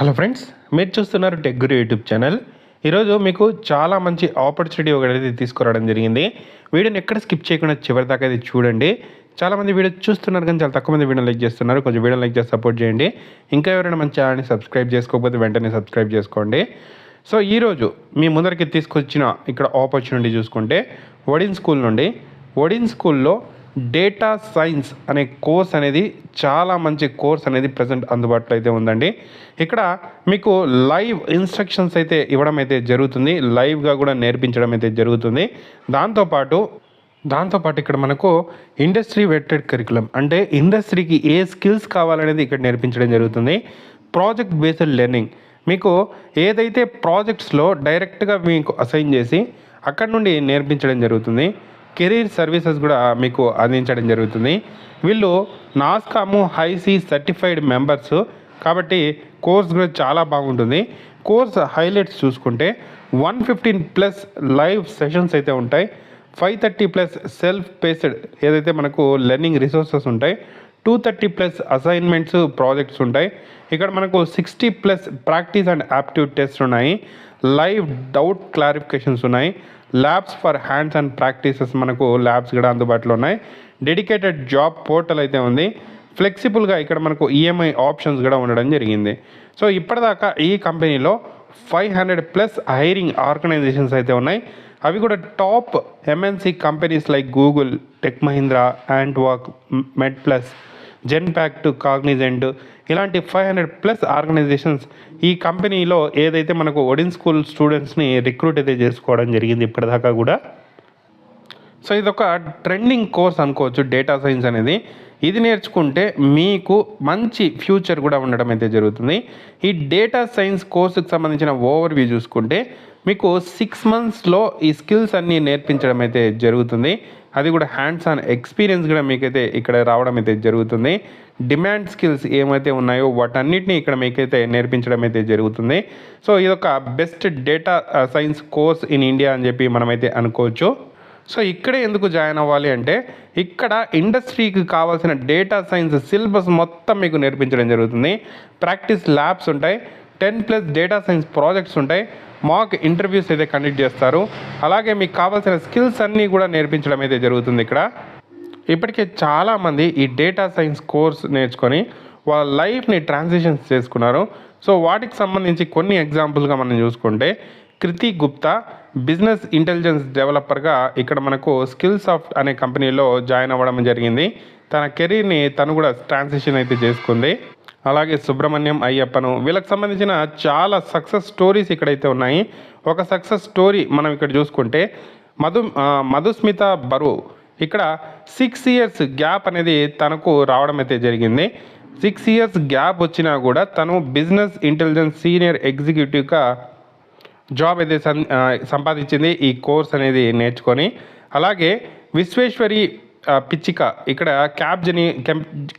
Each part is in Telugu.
హలో ఫ్రెండ్స్ మీరు చూస్తున్నారు టెక్ గురు యూట్యూబ్ ఛానల్. ఈరోజు మీకు చాలా మంచి ఆపర్చునిటీ ఒకటి తీసుకురావడం జరిగింది. వీడియోని ఎక్కడ స్కిప్ చేయకుండా చివరి దాకా అయితే చూడండి. చాలామంది వీడియో చూస్తున్నారు కానీ చాలా తక్కువ మంది వీడియో లైక్ చేస్తున్నారు. కొంచెం వీడియో లైక్ చేసి సపోర్ట్ చేయండి. ఇంకా ఎవరైనా మన ఛానల్ని సబ్స్క్రైబ్ చేసుకోకపోతే వెంటనే సబ్స్క్రైబ్ చేసుకోండి. సో ఈరోజు మీ ముందరికి తీసుకొచ్చిన ఇక్కడ ఆపర్చునిటీ చూసుకుంటే ఒడిన్ స్కూల్ నుండి ఒడిన్ స్కూల్లో డేటా సైన్స్ అనే కోర్స్ అనేది చాలా మంచి కోర్స్ అనేది ప్రజెంట్ అందుబాటులో అయితే ఉందండి. ఇక్కడ మీకు లైవ్ ఇన్స్ట్రక్షన్స్ అయితే ఇవ్వడం అయితే జరుగుతుంది. లైవ్గా కూడా నేర్పించడం అయితే జరుగుతుంది. దాంతోపాటు దాంతోపాటు ఇక్కడ మనకు ఇండస్ట్రీ వెట్టెడ్ కరికులం అంటే ఇండస్ట్రీకి ఏ స్కిల్స్ కావాలనేది ఇక్కడ నేర్పించడం జరుగుతుంది. Project based learning. మీకు ఏదైతే ప్రాజెక్ట్స్లో డైరెక్ట్గా మీకు అసైన్ చేసి అక్కడ నుండి నేర్పించడం జరుగుతుంది. కెరీర్ సర్వీసెస్ కూడా మీకు అందించడం జరుగుతుంది. వీళ్ళు నాస్కాము హైసీ సర్టిఫైడ్ మెంబర్స్ కాబట్టి కోర్స్ కూడా చాలా బాగుంటుంది. కోర్స్ హైలైట్స్ చూసుకుంటే one fifteen plus live sessions అయితే ఉంటాయి. Five thirty plus self paced ఏదైతే మనకు లెర్నింగ్ రిసోర్సెస్ ఉంటాయి two thirty plus assignments projects ఉంటాయి. ఇక్కడ మనకు sixty plus practice and aptitude test ఉన్నాయి. లైవ్ డౌట్ క్లారిఫికేషన్స్ ఉన్నాయి. Labs for hands and practices మనకు ల్యాబ్స్ కూడా అందుబాటులో ఉన్నాయి. డెడికేటెడ్ జాబ్ పోర్టల్ అయితే ఉంది. ఫ్లెక్సిబుల్గా ఇక్కడ మనకు ఈఎంఐ ఆప్షన్స్ కూడా ఉండడం జరిగింది. సో ఇప్పటిదాకా ఈ కంపెనీలో five hundred plus hiring organisations అయితే ఉన్నాయి. అవి కూడా top MNC companies like Google Tech Mahindra and Walmart plus Genpact Cognizant ఇలాంటి ఫైవ్ హండ్రెడ్ ప్లస్ ఆర్గనైజేషన్స్ ఈ కంపెనీలో ఏదైతే మనకు ఒడిన్ స్కూల్ స్టూడెంట్స్ని రిక్రూట్ అయితే చేసుకోవడం జరిగింది ఇప్పటిదాకా కూడా. సో ఇది ఒక ట్రెండింగ్ కోర్స్ అనుకోవచ్చు డేటా సైన్స్ అనేది. ఇది నేర్చుకుంటే మీకు మంచి ఫ్యూచర్ కూడా ఉండడం అయితే జరుగుతుంది. ఈ డేటా సైన్స్ కోర్సుకు సంబంధించిన ఓవర్ వ్యూ చూసుకుంటే మీకు సిక్స్ మంత్స్లో ఈ స్కిల్స్ అన్నీ నేర్పించడం అయితే జరుగుతుంది. అది కూడా హ్యాండ్స్ ఆన్ ఎక్స్పీరియన్స్ కూడా మీకైతే ఇక్కడ రావడం అయితే జరుగుతుంది. డిమాండ్ స్కిల్స్ ఏమైతే ఉన్నాయో వాటన్నిటిని ఇక్కడ మీకైతే నేర్పించడం అయితే జరుగుతుంది. సో ఇదొక best data science course in India అని చెప్పి మనమైతే అనుకోవచ్చు. సో ఇక్కడే ఎందుకు జాయిన్ అవ్వాలి అంటే ఇక్కడ ఇండస్ట్రీకి కావాల్సిన డేటా సైన్స్ సిలబస్ మొత్తం మీకు నేర్పించడం జరుగుతుంది. ప్రాక్టీస్ ల్యాబ్స్ ఉంటాయి. Ten plus data science projects ఉంటాయి. మాక్ ఇంటర్వ్యూస్ అయితే కండక్ట్ చేస్తారు. అలాగే మీకు కావాల్సిన స్కిల్స్ అన్నీ కూడా నేర్పించడం అయితే జరుగుతుంది ఇక్కడ. ఇప్పటికే చాలామంది ఈ డేటా సైన్స్ కోర్స్ నేర్చుకొని వాళ్ళ లైఫ్ని ట్రాన్సిషన్స్ చేసుకున్నారు. సో వాటికి సంబంధించి కొన్ని ఎగ్జాంపుల్గా మనం చూసుకుంటే కృతి గుప్తా బిజినెస్ ఇంటెలిజెన్స్ డెవలపర్గా ఇక్కడ మనకు స్కిల్ సాఫ్ట్ అనే కంపెనీలో జాయిన్ అవ్వడం జరిగింది. తన కెరీర్ని తను కూడా ట్రాన్సిషన్ అయితే చేసుకుంది. అలాగే సుబ్రహ్మణ్యం అయ్యప్పను. వీళ్ళకి సంబంధించిన చాలా సక్సెస్ స్టోరీస్ ఇక్కడైతే ఉన్నాయి. ఒక సక్సెస్ స్టోరీ మనం ఇక్కడ చూసుకుంటే మధు మధుస్మిత బరువు ఇక్కడ సిక్స్ ఇయర్స్ గ్యాప్ అనేది తనకు రావడం అయితే జరిగింది. సిక్స్ ఇయర్స్ గ్యాప్ వచ్చినా కూడా తను బిజినెస్ ఇంటెలిజెన్స్ సీనియర్ ఎగ్జిక్యూటివ్గా జాబ్ అయితే సంపాదించింది. ఈ కోర్స్ అనేది నేర్చుకొని అలాగే విశ్వేశ్వరి పిచ్చిక. ఇక్కడ క్యాబ్ జెనీ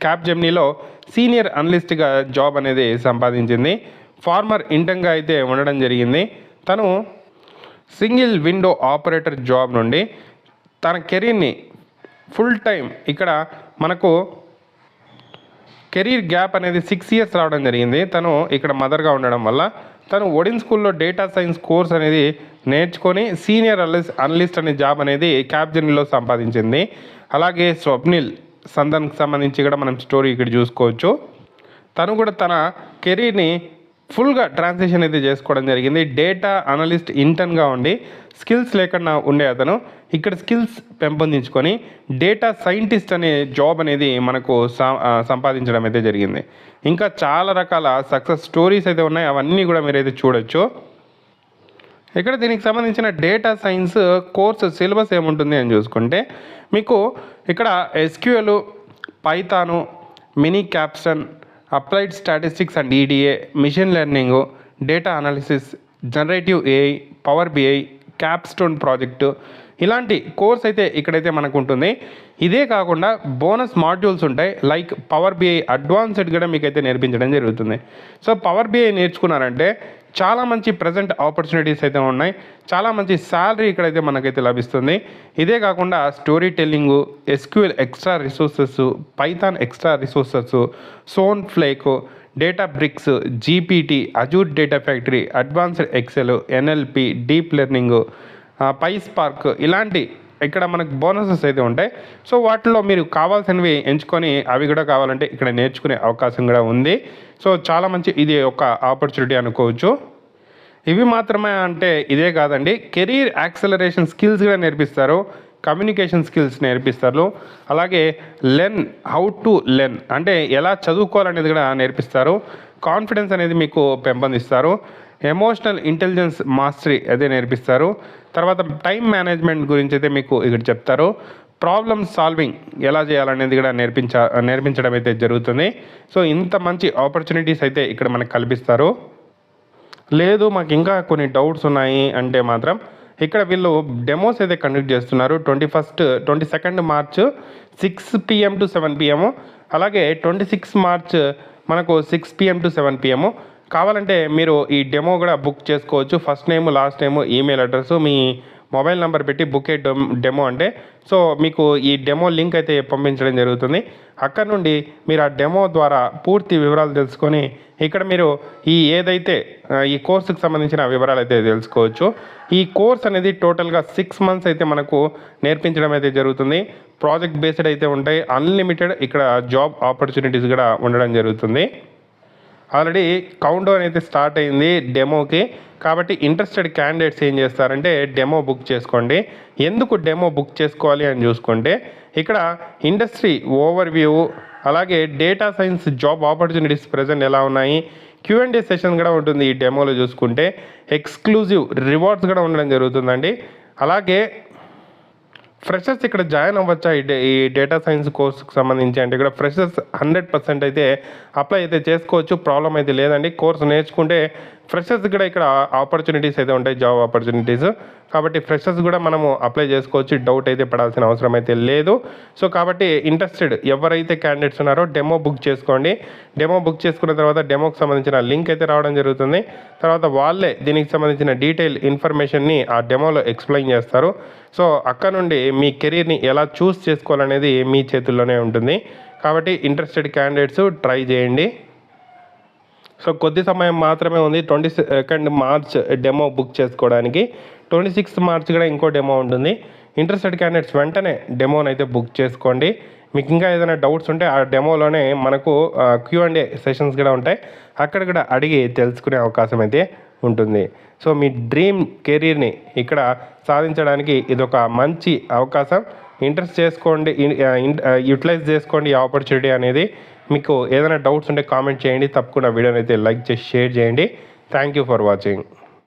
క్యాబ్ జెమ్నీలో సీనియర్ అనలిస్ట్గా జాబ్ అనేది సంపాదించింది. ఫార్మర్ ఇంటంగా అయితే ఉండడం జరిగింది. తను సింగిల్ విండో ఆపరేటర్ జాబ్ నుండి తన కెరీర్ని ఫుల్ టైం ఇక్కడ మనకు కెరీర్ గ్యాప్ అనేది సిక్స్ ఇయర్స్ రావడం జరిగింది. తను ఇక్కడ మదర్గా ఉండడం వల్ల తను ఒడిన్ స్కూల్లో డేటా సైన్స్ కోర్స్ అనేది నేర్చుకొని సీనియర్ అనలిస్ట్ అనే జాబ్ అనేది క్యాప్జెన్లో సంపాదించింది. అలాగే స్వప్నిల్ సందన్కి సంబంధించి కూడా మనం స్టోరీ ఇక్కడ చూసుకోవచ్చు. తను కూడా తన కెరీర్ని ఫుల్గా ట్రాన్సిషన్ అయితే చేసుకోవడం జరిగింది. డేటా అనలిస్ట్ ఇంటర్న్గా ఉండి స్కిల్స్ లేకుండా ఉండే అతను ఇక్కడ స్కిల్స్ పెంపొందించుకొని డేటా సైంటిస్ట్ అనే జాబ్ అనేది మనకు సా- సంపాదించడం అయితే జరిగింది. ఇంకా చాలా రకాల సక్సెస్ స్టోరీస్ అయితే ఉన్నాయి. అవన్నీ కూడా మీరైతే చూడొచ్చు. ఇక్కడ దీనికి సంబంధించిన డేటా సైన్స్ కోర్సు సిలబస్ ఏముంటుంది అని చూసుకుంటే మీకు ఇక్కడ SQL Python mini caption applied statistics and EDA machine learning data analysis generative AI Power BI capstone project ఇలాంటి కోర్స్ అయితే ఇక్కడైతే మనకు ఉంటుంది ఇదే కాకుండా బోనస్ మాడ్యూల్స్ ఉంటాయి లైక్ పవర్ బిఐ అడ్వాన్స్డ్ కూడా మీకైతే నేర్పించడం జరుగుతుంది. సో పవర్ బిఐ నేర్చుకున్నారంటే చాలా మంచి ప్రజెంట్ ఆపర్చునిటీస్ అయితే ఉన్నాయి. చాలా మంచి శాలరీ ఇక్కడైతే మనకైతే లభిస్తుంది. ఇదే కాకుండా story telling SQL extra resources Python extra resources Snowflake Databricks GPT Azure data factory advanced Excel NLP deep learning PySpark ఇలాంటి ఇక్కడ మనకు బోనసెస్ అయితే ఉంటాయి. సో వాటిలో మీరు కావాల్సినవి ఎంచుకొని అవి కూడా కావాలంటే ఇక్కడ నేర్చుకునే అవకాశం కూడా ఉంది. సో చాలా మంచి ఇది ఒక ఆపర్చునిటీ అనుకోవచ్చు. ఇవి మాత్రమే అంటే ఇదే కాదండి. కెరీర్ యాక్సలరేషన్ స్కిల్స్ కూడా నేర్పిస్తారు. కమ్యూనికేషన్ స్కిల్స్ నేర్పిస్తారు. అలాగే లెర్న్ హౌ టు లెర్న్ అంటే ఎలా చదువుకోవాలనేది కూడా నేర్పిస్తారు. కాన్ఫిడెన్స్ అనేది మీకు పెంపొందిస్తారు. ఎమోషనల్ ఇంటెలిజెన్స్ మాస్టరీ అదే నేర్పిస్తారు. తర్వాత టైం మేనేజ్మెంట్ గురించి అయితే మీకు ఇక్కడ చెప్తారు. ప్రాబ్లమ్ సాల్వింగ్ ఎలా చేయాలనేది కూడా నేర్పించ నేర్పించడం అయితే జరుగుతుంది. సో ఇంత మంచి ఆపర్చునిటీస్ అయితే ఇక్కడ మనకు కల్పిస్తారు. లేదు మాకు ఇంకా కొన్ని డౌట్స్ ఉన్నాయి అంటే మాత్రం ఇక్కడ వీళ్ళు డెమోస్ అయితే కండక్ట్ చేస్తున్నారు. Twenty first twenty second March six PM to seven PM అలాగే ట్వంటీ సిక్స్ మార్చ్ మనకు six PM to seven PM కావాలంటే మీరు ఈ డెమో కూడా బుక్ చేసుకోవచ్చు. First name last name email address మీ మొబైల్ నెంబర్ పెట్టి బుక్ ఏ డెమో అంటే. సో మీకు ఈ డెమో లింక్ అయితే పంపించడం జరుగుతుంది. అక్కడ నుండి మీరు ఆ డెమో ద్వారా పూర్తి వివరాలు తెలుసుకొని ఇక్కడ మీరు ఈ ఏదైతే ఈ కోర్సుకు సంబంధించిన వివరాలు అయితే తెలుసుకోవచ్చు. ఈ కోర్స్ అనేది టోటల్గా సిక్స్ మంత్స్ అయితే మనకు నేర్పించడం అయితే జరుగుతుంది. ప్రాజెక్ట్ బేస్డ్ అయితే ఉంటాయి. అన్లిమిటెడ్ ఇక్కడ జాబ్ ఆపర్చునిటీస్ కూడా ఉండడం జరుగుతుంది. ఆల్రెడీ కౌంట్ డౌన్ అయితే స్టార్ట్ అయింది డెమోకి కాబట్టి ఇంట్రెస్టెడ్ క్యాండిడేట్స్ ఏం చేస్తారంటే డెమో బుక్ చేసుకోండి. ఎందుకు డెమో బుక్ చేసుకోవాలి అని చూసుకుంటే ఇక్కడ ఇండస్ట్రీ ఓవర్ వ్యూ అలాగే data science job opportunities present ఎలా ఉన్నాయి క్యూఎండే సెషన్ కూడా ఉంటుంది ఈ డెమోలో చూసుకుంటే. ఎక్స్క్లూజివ్ రివార్డ్స్ కూడా ఉండడం జరుగుతుందండి. అలాగే ఫ్రెషర్స్ ఇక్కడ జాయిన్ అవ్వచ్చా? ఈ డే ఈ డేటా సైన్స్ కోర్సుకు సంబంధించి? అంటే ఇక్కడ ఫ్రెషర్స్ హండ్రెడ్ పర్సెంట్ అయితే అప్లై అయితే చేసుకోవచ్చు. ప్రాబ్లం అయితే లేదండి. కోర్సు నేర్చుకుంటే ఫ్రెషర్స్ కూడా ఇక్కడ ఆపర్చునిటీస్ అయితే ఉంటాయి జాబ్ ఆపర్చునిటీస్ కాబట్టి ఫ్రెషర్స్ కూడా మనము అప్లై చేసుకోవచ్చు డౌట్ అయితే పడాల్సిన అవసరం అయితే లేదు. సో కాబట్టి ఇంట్రెస్టెడ్ ఎవరైతే క్యాండిడేట్స్ ఉన్నారో డెమో బుక్ చేసుకోండి. డెమో బుక్ చేసుకున్న తర్వాత డెమోకి సంబంధించిన లింక్ అయితే రావడం జరుగుతుంది. తర్వాత వాళ్ళే దీనికి సంబంధించిన డీటెయిల్ ఇన్ఫర్మేషన్ని ఆ డెమోలో ఎక్స్ప్లెయిన్ చేస్తారు. సో అక్కడ నుండి మీ కెరీర్ని ఎలా చూస్ చేసుకోవాలనేది మీ చేతుల్లోనే ఉంటుంది. కాబట్టి ఇంట్రెస్టెడ్ క్యాండిడేట్స్ ట్రై చేయండి. సో కొద్ది సమయం మాత్రమే ఉంది. Twenty second March demo book చేసుకోవడానికి. ట్వంటీ సిక్స్త్ మార్చ్ కూడా ఇంకో డెమో ఉంటుంది. ఇంట్రెస్టెడ్ క్యాండిడేట్స్ వెంటనే డెమోని అయితే బుక్ చేసుకోండి. మీకు ఇంకా ఏదైనా డౌట్స్ ఉంటే ఆ డెమోలోనే మనకు క్యూ అండ్ ఏ సెషన్స్ కూడా ఉంటాయి. అక్కడ కూడా అడిగి తెలుసుకునే అవకాశం అయితే ఉంటుంది. సో మీ డ్రీమ్ కెరీర్ని ఇక్కడ సాధించడానికి ఇది ఒక మంచి అవకాశం. ఇంట్రెస్ట్ చేసుకోండి యూటిలైజ్ చేసుకోండి ఈ ఆపర్చునిటీ అనేది. మీకు ఏదైనా డౌట్స్ ఉంటే కామెంట్ చేయండి. తప్పకుండా వీడియోని అయితే లైక్ చేసి షేర్ చేయండి. Thank you for watching